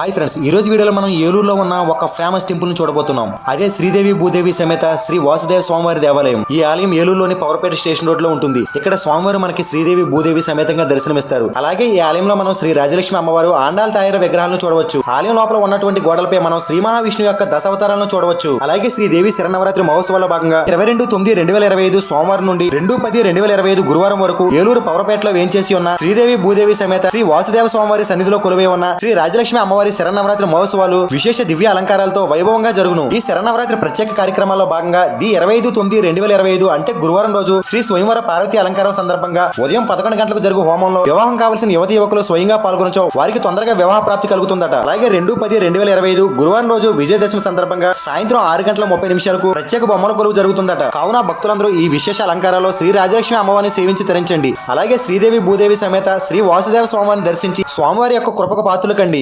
Hi friends ఈ రోజు వీడియోలో మనం ఏలూరులో ఉన్న ఒక ఫేమస్ టెంపుల్ని చూడబోతున్నాం. అదే శ్రీదేవి భూదేవి సమేత శ్రీ వాసుదేవ స్వామివారి దేవాలయం. ఈ ఆలయం ఏలూరులోని పవర్పేట స్టేషన్ రోడ్లో ఉంటుంది. ఇక్కడ స్వామివారు మనకి శ్రీదేవి భూదేవి సమేతంగా దర్శనమిస్తారు. అలాగే ఈ ఆలయంలో మనం శ్రీ రాజలక్ష్మి అమ్మవారు ఆండాల తాయార విగ్రహాలను చూడవచ్చు. ఆలయం లోపల ఉన్నటువంటి గోడలపై మనం శ్రీ మహావిష్ణు యొక్క దశావతారాలను చూడవచ్చు. అలాగే శ్రీదేవి శరణవరాత్రి మహోత్సవాల భాగంగా ఇరవై రెండు తొమ్మిది రెండు వేల ఇరవై ఐదు సోమవారం నుండి రెండు పది రెండు వేల ఇరవై ఐదు గురువారం వరకు ఏలూరు పవర్పేటలో వేంచేసి ఉన్న శ్రీదేవి భూదేవి సమేత శ్రీ వాసుదేవ స్వామివారి సన్నిధిలో కొలువై ఉన్న శ్రీ రాజలక్ష్మి అమ్మవారి శరణవరాత్రి మహోత్సవాలు విశేష దివ్య అలంకారాలతో వైభవంగా జరుగును. ఈ శరణవరాత్రి ప్రత్యేక కార్యక్రమాల్లో భాగంగా ది ఇరవై ఐదు తొమ్మిది రెండు వేల ఇరవై ఐదు అంటే గురువారం రోజు శ్రీ స్వయంవర పార్వతి అలంకారం సందర్భంగా ఉదయం పదకొండు గంటలకు జరుగు హోమంలో వివాహం కావాల్సిన యువతి యువకులు స్వయంగా పాల్గొనచో వారికి తొందరగా వివాహ ప్రాప్తి కలుగుతుందట. అలాగే రెండు పది రెండు వేల ఇరవై ఐదు గురువారం రోజు విజయదశమి సందర్భంగా సాయంత్రం ఆరు గంటల ముప్పై నిమిషాలకు ప్రత్యేక బొమ్మల కొలువు జరుగుతుందట. కావున భక్తులందరూ ఈ విశేష అలంకారాల్లో శ్రీ రాజలక్ష్మి అమ్మవారిని సేవించి తరించండి. అలాగే శ్రీదేవి భూదేవి సమేత శ్రీ వాసుదేవ స్వామిని దర్శించి స్వామివారి యొక్క కృపకు పాత్రలు కండి.